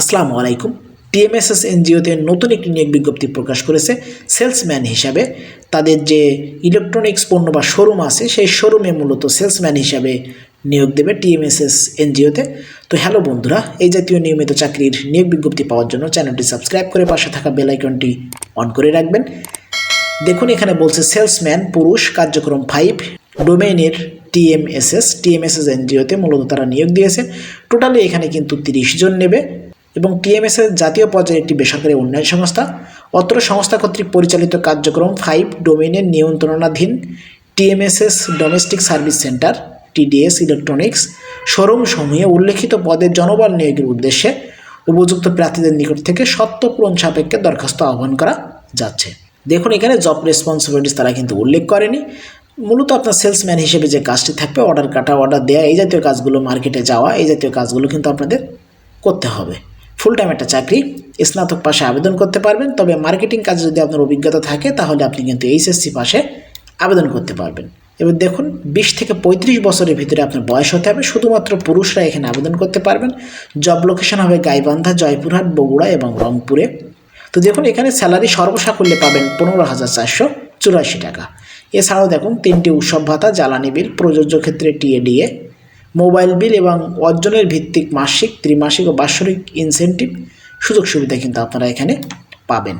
আসসালামু আলাইকুম। টিএমএসএস এনজিওতে নতুন একটি নিয়োগ বিজ্ঞপ্তি প্রকাশ করেছে সেলসম্যান হিসাবে। তাদের যে ইলেকট্রনিক্স পণ্য বা শোরুম আছে, সেই শোরুমে মূলত সেলসম্যান হিসাবে নিয়োগ দেবে টিএমএসএস এনজিওতে। তো হ্যালো বন্ধুরা, এই জাতীয় নিয়মিত চাকরির নিয়োগ বিজ্ঞপ্তি পাওয়ার জন্য চ্যানেলটি সাবস্ক্রাইব করে পাশে থাকা বেল আইকনটি অন করে রাখবেন। দেখুন, এখানে বলছে সেলসম্যান, পুরুষ, কার্যক্রম ফাইভ, ডোমেইনের টিএমএসএস। টিএমএসএস এনজিওতে মূলত তারা নিয়োগ দিয়েছে। টোটালি এখানে কিন্তু তিরিশ জন নেবে। এবং টিএমএসএস জাতীয় পর্যায়ে একটি বেসরকারি উন্নয়ন সংস্থা। অত্র সংস্থা কর্তৃক পরিচালিত কার্যক্রম ফাইভ ডোমেনের নিয়ন্ত্রণাধীন TMSS domestic service centre, TDS electronics, showroom সমূহে উল্লেখিত পদের জনবল নিয়োগের উদ্দেশ্যে উপযুক্ত প্রার্থীদের নিকট থেকে সত্য পূরণ সাপেক্ষে দরখাস্ত আহ্বান করা যাচ্ছে। দেখুন, এখানে জব রেসপন্সিবিলিটিস তারা কিন্তু উল্লেখ করেনি। মূলত আপনার সেলসম্যান হিসেবে যে কাজটি থাকবে অর্ডার কাটা অর্ডার দেওয়া এই জাতীয় কাজগুলো মার্কেটে যাওয়া, এই জাতীয় কাজগুলো কিন্তু আপনাদের করতে হবে। ফুল টাইম একটা চাকরি, স্নাতক পাশে আবেদন করতে পারবেন। তবে মার্কেটিং কাজে যদি আপনার অভিজ্ঞতা থাকে, তাহলে আপনি কিন্তু এইচএসসি পাশে আবেদন করতে পারবেন। এবার দেখুন, বিশ থেকে পঁয়ত্রিশ বছরের ভিতরে আপনার বয়স হতে হবে। শুধুমাত্র পুরুষরা এখানে আবেদন করতে পারবেন। জব লোকেশন হবে গাইবান্ধা, জয়পুরহাট, বগুড়া এবং রংপুরে। তো দেখুন, এখানে স্যালারি সর্বসাকুল্যে পাবেন পনেরো হাজার চারশো চুরাশি টাকা। এছাড়াও দেখুন, তিনটি উৎসব ভাতা, জ্বালানি বিল, প্রযোজ্য ক্ষেত্রে টিএডিএ মোবাইল বিল এবং অর্জনের ভিত্তিক মাসিক, ত্রিমাসিক ও বাৎসরিক ইনসেন্টিভ সুযোগ সুবিধা কিন্তু আপনারা এখানে পাবেন।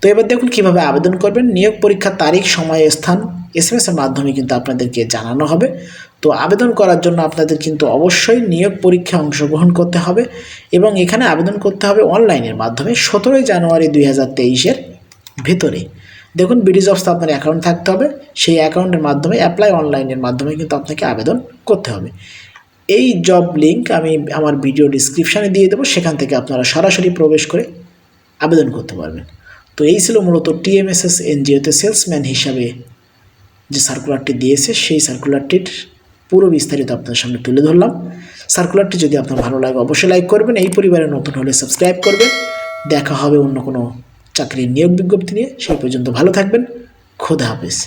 তো এবার দেখুন কীভাবে আবেদন করবেন। নিয়োগ পরীক্ষার তারিখ, সময় স্থান এস এম এর মাধ্যমে কিন্তু আপনাদেরকে জানানো হবে। তো আবেদন করার জন্য আপনাদের কিন্তু অবশ্যই নিয়োগ পরীক্ষায় অংশগ্রহণ করতে হবে এবং এখানে আবেদন করতে হবে অনলাইনের মাধ্যমে সতেরোই জানুয়ারি দুই হাজার তেইশের ভেতরে। দেখুন বিডি জবস আপনার অ্যাকাউন্ট থাকতে হবে। সেই অ্যাকাউন্টের মাধ্যমে অ্যাপ্লাই অনলাইনের মাধ্যমে কিন্তু আপনাকে আবেদন করতে হবে। এই জব লিঙ্ক আমি আমার ভিডিও ডিসক্রিপশানে দিয়ে দেবো। সেখান থেকে আপনারা সরাসরি প্রবেশ করে আবেদন করতে পারবেন। তো এই ছিল মূলত টিএমএসএস এনজিওতে সেলসম্যান হিসাবে যে সার্কুলারটি দিয়েছে, সেই সার্কুলারটির পুরো বিস্তারিত আপনার সামনে তুলে ধরলাম। সার্কুলারটি যদি আপনার ভালো লাগে, অবশ্যই লাইক করবেন। এই পরিবারে নতুন হলে সাবস্ক্রাইব করবেন। দেখা হবে অন্য কোনো চাকরির নিয়োগ বিজ্ঞপ্তি নিয়ে সেই পর্যন্ত ভালো থাকবেন। খোদা হাফেজ।